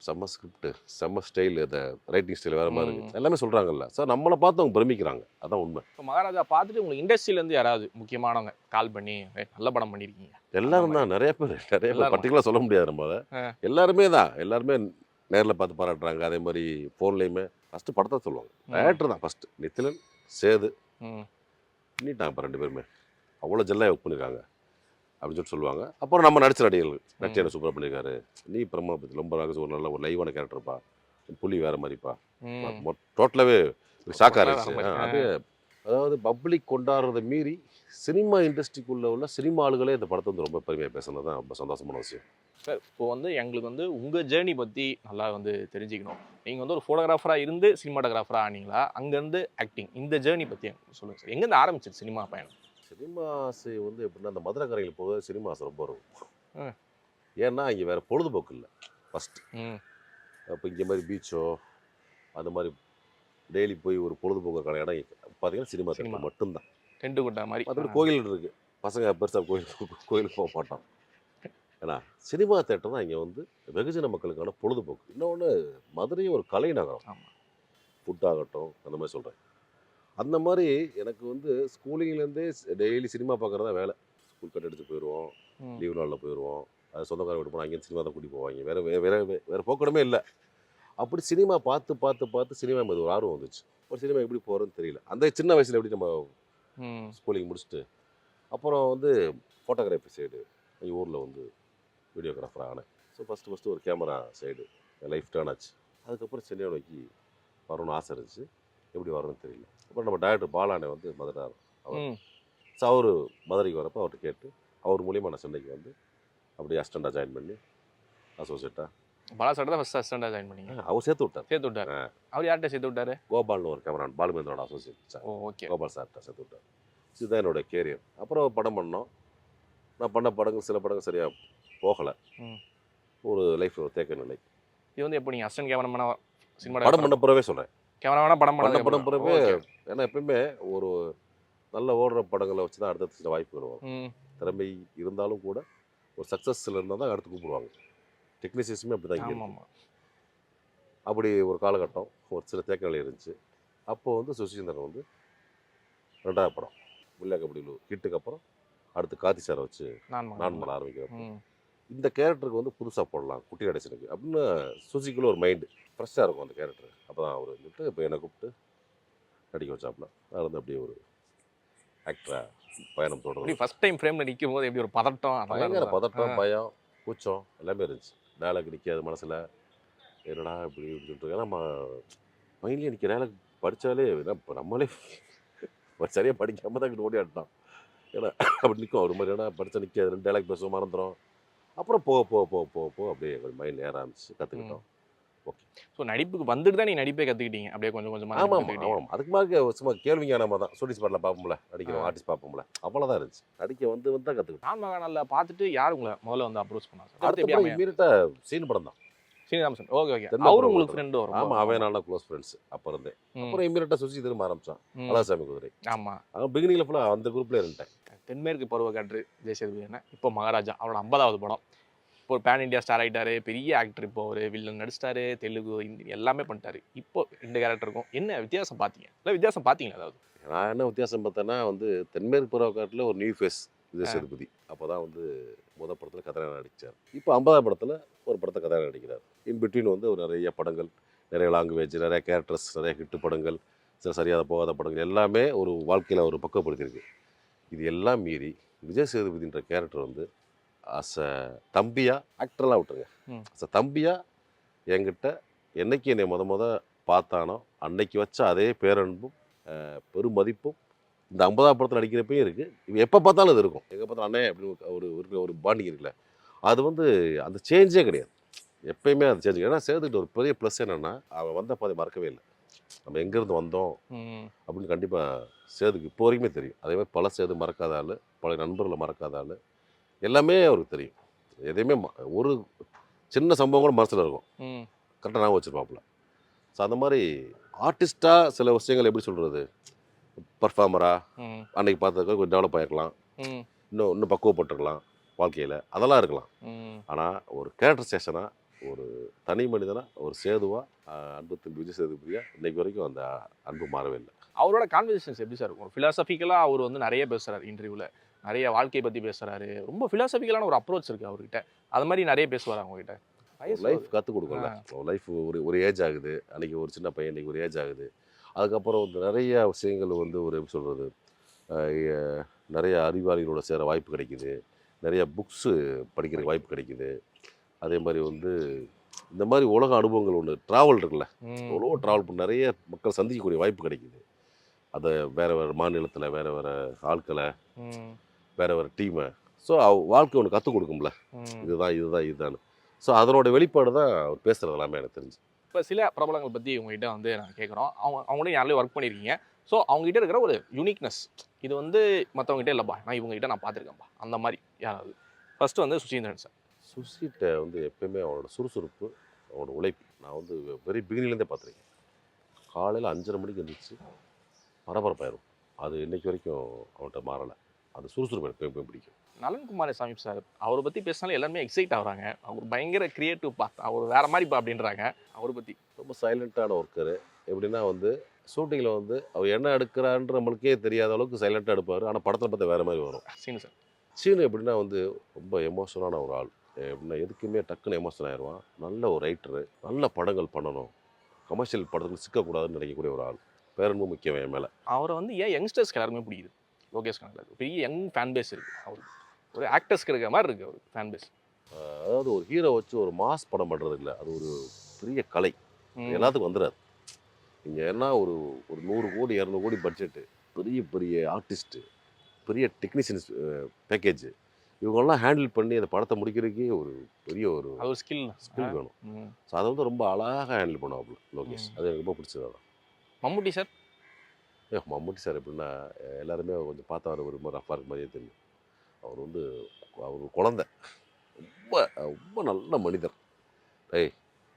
செம்ம ஸ்கிரிப்ட் செம்ம ஸ்டைல் அந்த ரைட்டிங் ஸ்டைல் வேறு மாதிரி இருக்கு எல்லாமே சொல்கிறாங்கல்ல சார் நம்மளை பார்த்து அவங்க பிரமிக்கிறாங்க. அதான் உண்மை. இப்போ மகாராஜா பார்த்துட்டு உங்களுக்கு இண்டஸ்ட்ரியில இருந்து யாராவது முக்கியமானவங்க கால் பண்ணி "ஏய், நல்ல படம் பண்ணியிருக்கீங்க எல்லாரும் தான். நிறைய பேர் நிறைய பேர். பர்டிகுலராக சொல்ல முடியாது நம்ம அதை. எல்லாருமே தான். எல்லாருமே நேரில் பார்த்து பாராட்டுறாங்க. அதே மாதிரி ஃபோன்லேயுமே ஃபஸ்ட்டு படத்தை சொல்லுவாங்க. டேரக்டர் தான் ஃபஸ்ட்டு நித்திலன் சேது பண்ணிட்டாங்க இப்போ ரெண்டு பேருமே. அவ்வளோ ஜெல்லாக ஒர்க் பண்ணியிருக்காங்க அப்படின்னு சொல்லிட்டு சொல்லுவாங்க. அப்புறம் நம்ம நடிச்ச நடிகர்கள். நட்டியான சூப்பராக பண்ணியிருக்காரு நீ பிரம்மா பற்றி ரொம்ப நகை ஒரு நல்ல ஒரு லைவான கேரக்டர்ப்பா புலி வேற மாதிரிப்பா. டோட்டலாகவே ஷாக்காக இருந்துச்சு. அது அதாவது பப்ளிக் கொண்டாடுறதை மீறி சினிமா இண்டஸ்ட்ரிக்குள்ள உள்ள சினிமா ஆளுகளே இந்த படத்தை வந்து ரொம்ப பெருமையாக பேசுனது தான் ரொம்ப சந்தோஷமான விஷயம். சார் இப்போ வந்து எங்களுக்கு வந்து உங்கள் ஜேர்னி பற்றி நல்லா வந்து தெரிஞ்சுக்கணும். நீங்கள் வந்து ஒரு ஃபோட்டோகிராஃபராக இருந்து சினிமாட்டோகிராஃபராக ஆனீங்களா? அங்கேருந்து ஆக்டிங் இந்த ஜேர்னி பற்றி சொல்லுங்கள் சார். எங்கேருந்து ஆரம்பிச்சிது சினிமா பயணம்? சினிமா ஆசை வந்து எப்படின்னா அந்த மதுரை கரையில் போக சினிமா ஆசை ரொம்ப. இருக்கும் ஏன்னா இங்கே வேற பொழுதுபோக்கு இல்லை. ஃபர்ஸ்ட் ம். அப்போ இங்கே மாதிரி பீச்சோ அந்த மாதிரி டெய்லி போய் ஒரு பொழுதுபோக்குக்கான இடம் பார்த்தீங்கன்னா சினிமா. தேட்டர் மட்டும்தான். டென்ட்டு குட்டா மாதிரி. மற்றபடி கோயில் இருக்கு. பசங்க பெருசாக கோயில் கோயிலுக்கு போக மாட்டோம் ஏன்னா சினிமா தேட்டர் தான் இங்கே வந்து வெகுஜன மக்களுக்கான பொழுதுபோக்கு. இன்னொன்று மதுரையும் ஒரு கலை நகரம். ஃபுட் ஆகட்டும் அந்த மாதிரி சொல்கிறேன் அந்த மாதிரி எனக்கு வந்து ஸ்கூலிங்லேருந்தே டெய்லி சினிமா பார்க்குறதா வேலை. ஸ்கூல் கட் அடிச்சு போயிடுவோம். லீவு நாளில் போயிடுவோம் அது சொந்தக்கார வீட்டு போனால் அங்கேயும் சினிமா தான் கூட்டி போவாங்க. வேறு வேறு வேறு வேறு போக்கடமே இல்லை. அப்படி சினிமா பார்த்து பார்த்து பார்த்து சினிமா மீது ஒரு ஆர்வம் வந்துச்சு. ஒரு சினிமா எப்படி போகிறோன்னு தெரியல. அந்த சின்ன வயசில் எப்படி நம்ம ஸ்கூலிங் முடிச்சுட்டு அப்புறம் வந்து ஃபோட்டோகிராஃபி சைடு எங்கள் ஊரில் வந்து வீடியோகிராஃபர் ஆனேன். ஸோ ஃபஸ்ட்டு ஃபஸ்ட்டு ஒரு கேமரா சைடு லைஃப் டேர்ன் ஆச்சு. அதுக்கப்புறம் சென்னையை நோக்கி வரணும்னு ஆசை இருந்துச்சு. எப்படி வரணும்னு தெரியல. அப்புறம் நம்ம டாக்டர் பாலானே வந்து மதுரை அவர். ஸோ அவர் மதுரைக்கு வரப்போ அவர்கிட்ட கேட்டு அவர் மூலியமாக நான் சென்னைக்கு வந்து அப்படியே அசிஸ்டண்ட்டாக ஜாயின் பண்ணி அசோசியேட்டாக பலா சார் தான் ஃபஸ்ட் அசிஸ்டண்டாக ஜாயின் பண்ணீங்க? அவர் சேர்த்து விட்டார். சேர்த்து விட்டாரு. அவர் யார்கிட்ட சேர்த்து விட்டாரு? கோபால்னு ஒரு கேமரான் பாலுமேந்திரோட அசோசியேட் சார் ஓகே கோபால் சார்கிட்ட சேர்த்து விட்டார். இதுதான் என்னோட கேரியர் அப்புறம் படம் பண்ணோம். நான் பண்ண படங்கள் சில படங்கள் சரியாக போகலை. ஒரு லைஃப் ஒரு தேக்க நிலை. இது வந்து எப்போ நீங்கள் அசிஸ்டன்ட் கேமராமேனா சினிமா படம் பண்ண பிறவே சொல்கிறேன் கேமராமேனா படம் பண்ண படம் பிறவே ஏன்னா எப்பயுமே ஒரு நல்ல ஓடுற படங்களை வச்சு தான் அடுத்த சில வாய்ப்பு வருவாங்க ம். திறமை இருந்தாலும் கூட ஒரு சக்ஸஸில் இருந்தால் தான் அடுத்து கூப்பிடுவாங்க. டெக்னீஷியன்ஸுமே அப்படி தான் இருக்கு. அப்படி ஒரு காலகட்டம் ஒரு சில தேக்க நிலை இருந்துச்சு. அப்போ வந்து சுசீந்திரன் வந்து ரெண்டாவது படம் முல்லை கபடியில் ஹிட்டுக்கு அப்புறம் அடுத்து கார்த்தி சாரை வச்சு நான் பண்ண ஆரம்பிக்கிறப்ப. இந்த கேரக்டருக்கு வந்து புதுசாக போடலாம் குட்டி நடிச்சனுக்கு அப்படின்னு சுசிக்குள்ள ஒரு மைண்டு. ஃப்ரெஷ்ஷாக இருக்கும் அந்த கேரக்டர். அப்போ தான் அவர் வந்துட்டு இப்போ என்னை கூப்பிட்டு நடிக்க வச்சாப்புல அது வந்து அப்படியே ஒரு ஆக்டராக பயணம் தொடரும். ஃபர்ஸ்ட் டைம் ஃப்ரேமில் நிற்கும் போது எப்படி ஒரு பதட்டம் பயங்கர? பதட்டம் பயம் கூச்சம் எல்லாமே இருந்துச்சு. டயலாக் நிற்காது மனசில். என்னடா இப்படி? சொல்லிட்டு ஏன்னா நம்ம மைண்ட்லேயே நிற்கிற டயலாக் படித்தாலே இப்போ நம்மளே சரியாக படிக்காம தான் இங்கிட்டு ஓடி ஆடிட்டான் ஏன்னா அப்படி நிற்கும் ஒரு மாதிரி ஏன்னா படித்தா நிற்காது ரெண்டு டயலாக் பேசுவோம் மறந்துடும் அப்புறம் போக போக போக போக போக அப்படியே மைண்டில் ஏற ஆரம்பிச்சு கற்றுக்கிட்டோம் ஸோ நடிப்புக்கு வந்துட்டு தான் நீ நடிப்பே கற்றுக்கிட்டீங்க அப்படியே கொஞ்சம் கொஞ்சமாக ஆமாம் ஆமாம் அதுக்கு மாதிரி சும்மா கேள்விங்க நம்ம தான். ஸ்டூடிஸ் பாட்டில் பார்ப்போம்ல நடிக்கிறோம். ஆர்டிஸ்ட் பார்ப்போம்ல. அவ்வளோதான் இருந்துச்சு. நடிக்க வந்து வந்து தான் கற்றுக்கிட்டோம் நான் மகானில் பார்த்துட்டு யார் உங்களை முதல்ல வந்து அப்ரோச் பண்ணா? சார் அடுத்து இம்மீடியட்டாக சீன் படம் தான். சீனிதாமசன் ஓகே ஓகே அவரும் உங்களுக்கு. ஃப்ரெண்டு வரும்? ஆமாம் அவன் நல்லா க்ளோஸ் ஃப்ரெண்ட்ஸ் அப்போ இருந்தே. அப்புறம் இம்மீடியட்டாக சுசி திரும்ப ஆரம்பிச்சான். அழகாசாமி குதிரை. ஆமாம் அவன் பிகினிங்கில் ஃபுல்லாக அந்த குரூப்ல இருந்துட்டேன். தென்மேற்கு பருவக்காற்று ஜெயசேதுபதி என்ன இப்போ மகாராஜா அவரோட ஐம்பதாவது படம். இப்போ பேன் இந்தியா ஸ்டார் ஆயிட்டாரு பெரிய ஆக்டர் இப்போ ஒரு வில்லன் நடிச்சிட்டாரு தெலுங்கு ஹிந்தி எல்லாமே பண்ணிட்டாரு. இப்போ இந்த கேரக்டருக்கும் என்ன வித்தியாசம் பார்த்தீங்க? இல்லை வித்தியாசம் பார்த்தீங்களா அதாவது நான் என்ன வித்தியாசம் பார்த்தேன்னா வந்து தென்மேற்கு பருவக்காட்டில் ஒரு நியூ ஃபேஸ் விஜய் சேதுபதி. அப்போ தான் வந்து முத படத்தில் கதாநாயகன் நடித்தார் இப்போ ஐம்பதாம் படத்தில் ஒரு படத்தை கதாநாயகன் நடிக்கிறார். இன் பிட்வீன் வந்து ஒரு நிறைய படங்கள் நிறைய லாங்குவேஜ் நிறைய கேரக்டர்ஸ் நிறைய ஹிட்டு படங்கள் சில சரியாத போகாத படங்கள் எல்லாமே ஒரு வாழ்க்கையில் ஒரு பக்குவப்படுத்தியிருக்கு. இது எல்லாம் மீறி விஜய் சேதுபதின்ற கேரக்டர் வந்து அஸ் அ தம்பியா ஆக்டரெலாம் விட்டுருங்க. அஸ் அ தம்பியா என்கிட்ட என்னைக்கு என்னை முத முத பார்த்தானோ அன்னைக்கு வச்ச அதே பேரன்பும் பெருமதிப்பும் இந்த ஐம்பதாம் படத்தில் நடிக்கிறப்பையும் இருக்குது எப்போ பார்த்தாலும் இது இருக்கும். எங்கே பார்த்தாலும் அண்ணே அப்படின்னு ஒரு ஒரு ஒரு பாண்டிங் இருக்குல்ல. அது வந்து அந்த சேஞ்சே கிடையாது. எப்பயுமே அது சேஞ்ச் ஏன்னா சேர்த்துக்கிட்ட ஒரு பெரிய ப்ளஸ் என்னென்னா அவன் வந்த பாதை மறக்கவே இல்லை. நம்ம எங்கேருந்து வந்தோம் அப்படின்னு கண்டிப்பாக சேதுக்கு இப்போ வரைக்குமே தெரியும். அதே மாதிரி பல சேது மறக்காத ஆள் பழைய நண்பர்களை மறக்காத ஆள் எல்லாமே அவருக்கு தெரியும். எதையுமே ஒரு சின்ன சம்பவம் கூட மனசில் இருக்கும். கரெக்டாக ஞாபகம் வச்சிருப்பாப்புல. ஸோ அந்த மாதிரி ஆர்டிஸ்ட்டாக சில விஷயங்கள் எப்படி சொல்கிறது பர்ஃபார்மராக அன்னைக்கு பார்த்ததுக்கு கொஞ்சம் டெவலப் ஆகிருக்கலாம் இன்னும் இன்னும் பக்குவப்பட்டிருக்கலாம் வாழ்க்கையில். அதெல்லாம் இருக்கலாம். ஆனால் ஒரு கேரக்டர் ஸ்டேஷனாக ஒரு தனி மனிதனாக ஒரு சேதுவாக அன்பு தம்பி விஜய் சேதுபதியா இன்னைக்கு வரைக்கும் அந்த அன்பு மாறவே இல்லை. அவரோட கான்வர்சேஷன்ஸ் எப்படி சார் இருக்கும்? ஃபிலாசபிக்கலாக அவர் வந்து நிறைய பேசுறாரு இன்டர்வியூவில் நிறைய வாழ்க்கையை பற்றி பேசுறாரு. ரொம்ப ஃபிலாசபிக்கலான ஒரு அப்ரோச் இருக்கு அவர்கிட்ட. அது மாதிரி நிறைய பேசுவார் அவங்ககிட்ட. லைஃப் கற்றுக் கொடுக்கல லைஃப் ஒரு ஒரு ஏஜ் ஆகுது. அன்னைக்கு ஒரு சின்ன பையன் இன்னைக்கு ஒரு ஏஜ் ஆகுது. அதுக்கப்புறம் நிறைய விஷயங்கள் வந்து ஒரு எப்படி சொல்கிறது நிறைய அறிவாளிகளோட சேர வாய்ப்பு கிடைக்குது. நிறைய புக்ஸு படிக்கிறதுக்கு வாய்ப்பு கிடைக்குது. அதே மாதிரி வந்து இந்த மாதிரி உலக அனுபவங்கள் ஒன்று ட்ராவல் இருக்குல்ல. எவ்வளோ ட்ராவல் பண்ண நிறைய மக்கள் சந்திக்கக்கூடிய வாய்ப்பு கிடைக்குது. அதை வேறு வேறு மாநிலத்தில் வேறு வேறு ஆட்களை. வேறு வேறு டீமை ஸோ வாழ்க்கை ஒன்று கற்றுக் கொடுக்கும்ல. இதுதான் இதுதான் இதுதான் ஸோ அதனோட வெளிப்பாடு தான் அவர் பேசுகிறது எல்லாமே எனக்கு தெரிஞ்சு. இப்போ சில பிரபலங்கள் பற்றி உங்ககிட்ட வந்து நாங்கள் கேட்குறோம் அவங்க அவங்களும் யாரையும் ஒர்க் பண்ணியிருக்கீங்க ஸோ அவங்ககிட்ட இருக்கிற ஒரு யூனிக்னஸ் இது வந்து மற்றவங்ககிட்ட இல்லைப்பா. நான் இவங்ககிட்ட நான் பார்த்துருக்கேன்ப்பா. அந்த மாதிரி யாராவது? ஃபர்ஸ்ட் வந்து சுசீந்திரன் சார் சுசிட்ட வந்து எப்பயுமே அவனோட சுறுசுறுப்பு அவனோட உழைப்பு. நான் வந்து வெரி பிகினிலேருந்தே பார்த்துருக்கேன். காலையில் அஞ்சரை மணிக்கு எழுந்திரிச்சு பரபரப்பாயிரும். அது இன்னைக்கு வரைக்கும் அவன்கிட்ட மாறலை. அது சுறுசுறுப்பு எப்பயும் பிடிக்கும். நலன்குமார் சாமி சார் அவரை பற்றி பேசினாலும் எல்லாருமே எக்ஸைட் ஆகுறாங்க. அவர் பயங்கர கிரியேட்டிவ் பா அவர் வேற மாதிரிப்பா அப்படின்றாங்க அவரை பற்றி ரொம்ப சைலண்ட்டான ஒர்க்கரு எப்படின்னா வந்து ஷூட்டிங்கில் வந்து அவர் என்ன எடுக்கிறான்ற நம்மளுக்கே தெரியாத அளவுக்கு சைலண்ட்டாக எடுப்பார். ஆனால் படத்தில் பார்த்தா வேறு மாதிரி வரும். சீனு சார். சீனு எப்படின்னா வந்து ரொம்ப எமோஷனலான ஒரு ஆள். எப்படின்னா எதுக்குமே டக்குன்னு எமோஷன் ஆயிடுவான் நல்ல ஒரு ரைட்டரு நல்ல படங்கள் பண்ணணும். கமர்ஷியல் படத்துக்கு சிக்கக்கூடாதுன்னு நினைக்கக்கூடிய ஒரு ஆள். பேரன்பு முக்கியம் என் மேலே. அவரை வந்து ஏன் யங்ஸ்டர்ஸ்க்கு எல்லாருமே பிடிக்குது? லோகேஷ் கனகராஜ் பெரிய யங் ஃபேன் பேஸ் இருக்குது அவருக்கு ஒரு ஆக்டர்ஸ்க்கு இருக்கிற மாதிரி இருக்குது அவருக்கு ஃபேன் பேஸ் அதாவது ஒரு ஹீரோ வச்சு ஒரு மாஸ் படம் பண்ணுறது இல்லை. அது ஒரு பெரிய கலை. எல்லாத்துக்கும் வந்துடாது இங்கே என்ன ஒரு ஒரு நூறு கோடி இரநூறு கோடி பட்ஜெட்டு பெரிய பெரிய ஆர்டிஸ்ட்டு பெரிய டெக்னீஷியன்ஸ் பேக்கேஜ் இவங்கெல்லாம் ஹேண்டில் பண்ணி அந்த படத்தை முடிக்கிறதுக்கே ஒரு பெரிய ஒரு ஸ்கில் ஸ்கில் வேணும். ஸோ அதை வந்து ரொம்ப அழகாக ஹேண்டில் பண்ணுவாப்புல லோகேஷ். அது எனக்கு ரொம்ப பிடிச்சது மம்முட்டி சார்? மம்முட்டி சார் எப்படின்னா எல்லாருமே கொஞ்சம் பார்த்தா அவர் ஒரு ரஃபாக இருக்க மாதிரியே தெரியும். அவர் வந்து அவர் குழந்தை. ரொம்ப ரொம்ப நல்ல மனிதர். ஏய்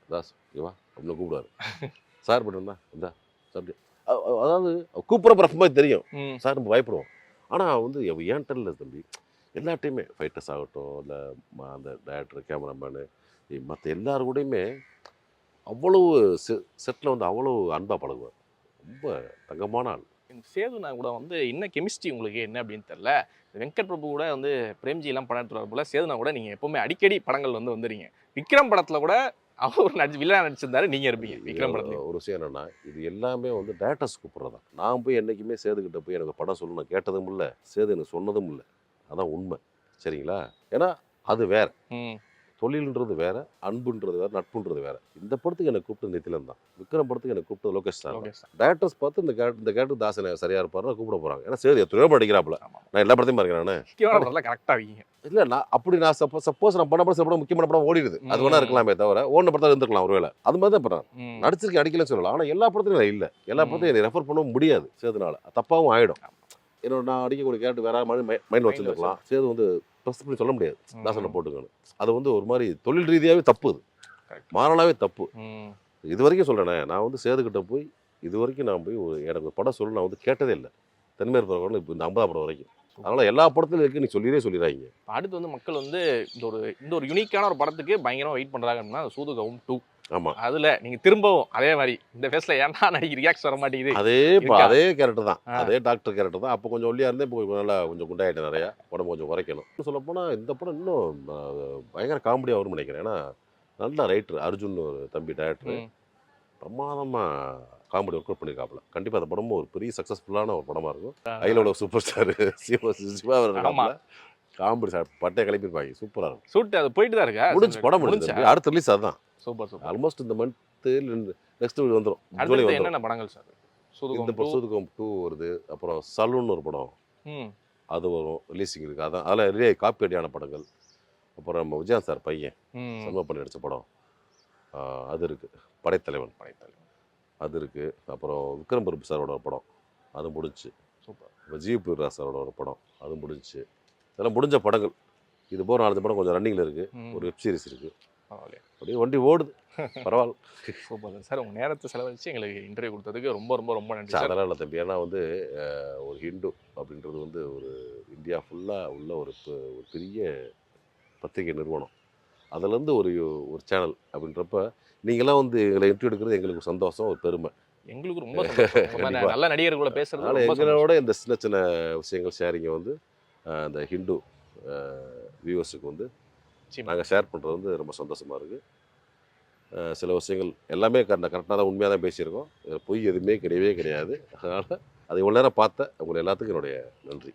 தாஸ் இவா அப்படின்னு கூப்பிடுவாரு. சார் பண்ணுறா இந்தா அ- அதாவது ரஃப் மாதிரி தெரியும். சார் நம்ம பயப்படுவோம் ஆனால் வந்து ஏன்ட்ட இல்லை தம்பி? எல்லா டைமே ஃபைட்டர்ஸ் ஆகட்டும் இல்லை அந்த டேரக்டர் கேமராமேனு மற்ற எல்லாரு கூடயுமே அவ்வளவு செ செட்டில் வந்து அவ்வளோ அன்பாக பழகுவார். ரொம்ப தங்கமான ஆள். இந்த சேதுனா கூட வந்து என்ன கெமிஸ்ட்ரி உங்களுக்கு என்ன அப்படின்னு தெரியல. வெங்கட் பிரபு கூட வந்து பிரேம்ஜி எல்லாம் படம் எடுத்துட்டு போல சேதுனா கூட நீங்க எப்பவுமே அடிக்கடி படங்கள் வந்து வந்துறீங்க விக்ரம் படத்துல கூட அவர் நடிச்சு வில்லா நடிச்சிருந்தாரு நீங்க இருப்பீங்க விக்ரம் படத்துல. ஒரு விஷயம் என்னன்னா இது எல்லாமே வந்து டேரக்டர்ஸ் கூப்பிட்றதா நான் போய் என்னைக்குமே சேதுக்கிட்ட போய் எனக்கு படம் சொல்லணும் கேட்டதும் இல்லை சேது எனக்கு சொன்னதும் இல்லை. அதான் உண்மை. சரிங்களா? ஏன்னா அது வேற. தொழில்ன்றது வேற அன்புன்றது வேற நட்புன்றது வேற. இந்த படத்துக்கு எனக்கு கூப்பிட்டு நித்திலன் தான். விக்ரம் படத்துக்கு எனக்கு கூப்பிட்டு லோகேஷ் சார் டேரக்டர்ஸ் பார்த்து இந்த கேரக்டர் இந்த கேரக்டர் தாசனை சரியா இருப்பாரு கூப்பிட போறாங்க. ஏன்னா சேது எத்தனையோ ஆமா. நான் எல்லா படத்தையும் பாருங்க நான். முக்கியமான படத்துல கரெக்டா இருக்கீங்க. இல்ல நான் அப்படி நான் சப்போஸ் சப்போஸ் நான் பண்ண படம் சில படம் முக்கியமான படம் ஓடிடுது. அது வேணா. இருக்கலாமே தவிர ஓடின படத்தில் இருந்திருக்கலாம் ஒருவேளை. அது மாதிரி தான் ம். நடிச்சிருக்கேன் அடிக்கலன்னு சொல்லலாம். ஆனால் எல்லா படத்துலையும் இல்லை. எல்லா. படத்தையும் என்னை ரெஃபர் பண்ண முடியாது. சேதுனால. தப்பாகவும் ஆயிடும். என்னோட நான் அடிக்கக்கூடிய கேரக்டர் வேற மாதிரி மைண்ட் வச்சுருக்கலாம் சேது வந்து ப்ரெஸ் பண்ணி சொல்ல முடியாது. தாசனை போட்டுக்கணும் அது வந்து ஒரு மாதிரி தொழில் ரீதியாகவே தப்பு அது. மாறலாவே தப்பு. இது வரைக்கும் சொல்கிறேனே நான் வந்து சேதுக்கிட்ட போய் இது வரைக்கும் நான் போய் ஒரு எனக்கு படம் சொல்ல நான் வந்து கேட்டதே இல்லை. தென்மேற்கு படம் இப்போ இந்த ஐம்பதாம் படம் வரைக்கும். அதனால் எல்லா படத்துலையும் இருக்கு நீ சொல்லியே சொல்லிடுறாங்க அடுத்து வந்து மக்கள் வந்து இந்த ஒரு இந்த ஒரு யூனிக்கான ஒரு படத்துக்கு பயங்கரமா வெயிட் அது சூதுகவும் டூ ஆமாம் அதுல நீங்க திரும்பவும் அதே மாதிரி இந்த ஃபேஸ்ல ஏன்டா நடிக்க ரியாக்ஸ் வர மாட்டேங்குது? அதே இப்போ? அதே கேரக்டர் தான். அதே டாக்டர் கேரக்டர் தான். அப்போ கொஞ்சம் ஒல்லியாக இருந்தேன் இப்போ கொஞ்சம் நல்லா கொஞ்சம் குண்டாயிட்டேன் நிறையா. உடம்பு கொஞ்சம் குறைக்கணும். சொல்ல போனால் இந்த படம் இன்னும் பயங்கர காமெடியாக வரும்னு நினைக்கிறேன். ஏன்னா நல்ல ரைட்டர் அர்ஜுன் ஒரு தம்பி டேரக்டர். பிரமாதமாக காமெடி ஒர்க் அவுட் பண்ணியிருக்காப்புல கண்டிப்பாக அந்த படமும் ஒரு பெரிய சக்ஸஸ்ஃபுல்லான ஒரு படமாக இருக்கும். அயிலோட super star Siva Siva comedy sir பட்டையை கிளப்பியிருப்பாங்க. சூப்பராக இருக்கும். ஷூட் அது போயிட்டு தான் இருக்கா? முடிஞ்சு படம் முடிஞ்சு அடுத்த ரிலீஸ் அதுதான். Super super. ஆல்மோஸ்ட் இந்த மந்த்து நெக்ஸ்ட் வந்துடும் ஜூலை அடுத்து வந்துடும் என்னென்ன படங்கள் சார்? இந்த சூதுகம் டூ வருது. அப்புறம் சலூன் ஒரு படம். அது வரும். ரிலீஸிங் இருக்குது அதான் அதில் ரிலே காப்பி அடியான படங்கள். அப்புறம் நம்ம விஜயகாந்த் சார் பையன் ம். சன்மா பண்ணி நடித்த படம். அது இருக்குது படைத்தலைவன். படைத்தலைவன். அது இருக்குது அப்புறம் விக்ரம் பிரபு சாரோட ஒரு படம். அது முடிஞ்சு. சூப்பர். இப்போ ஜி பிர்ரா சாரோட ஒரு படம். அது முடிஞ்சு. இதெல்லாம் முடிஞ்ச படங்கள். இது போகிற நாலஞ்சு படம் கொஞ்சம் ரன்னிங்கில் இருக்குது. ஒரு வெப் சீரிஸ் இருக்குது பரவாயில்லையே. அப்படியே வண்டி ஓடுது. பரவாயில்ல. சூப்பர் சார் சார் உங்க நேரத்தை செலவழிச்சு எங்களுக்கு இன்டர்வியூ கொடுத்ததுக்கு ரொம்ப ரொம்ப ரொம்ப நன்றி அதெல்லாம் இல்லை தம்பி ஏன்னா வந்து ஒரு ஹிந்து அப்படின்றது வந்து ஒரு இந்தியா ஃபுல்லாக உள்ள ஒரு ஒரு பெரிய பத்திரிகை நிறுவனம். அதுலேருந்து ஒரு ஒரு சேனல் அப்படின்றப்ப நீங்களாம் வந்து எங்களை இன்டர்வியூ எடுக்கிறது எங்களுக்கு சந்தோஷம் ஒரு பெருமை. எங்களுக்கு ரொம்ப. நல்ல நடிகர்களை பேசுறது அதனால் ரொம்ப சந்தோஷம். எங்களோட இந்த சின்ன சின்ன விஷயங்கள் ஷேரிங்கை வந்து அந்த ஹிந்து வியூவர்ஸுக்கு வந்து. நாங்கள் ஷேர் பண்ணுறது வந்து ரொம்ப சந்தோஷமாக இருக்குது சில விஷயங்கள் எல்லாமே கரெக்டாக கரெக்டாக தான் உண்மையாக தான் பேசியிருக்கோம். இதில் பொய் எதுவுமே கிடையவே கிடையாது. அதனால் அதை இவ்வளோ நேரம் பார்த்த உங்களை எல்லாத்துக்கும் என்னுடைய நன்றி.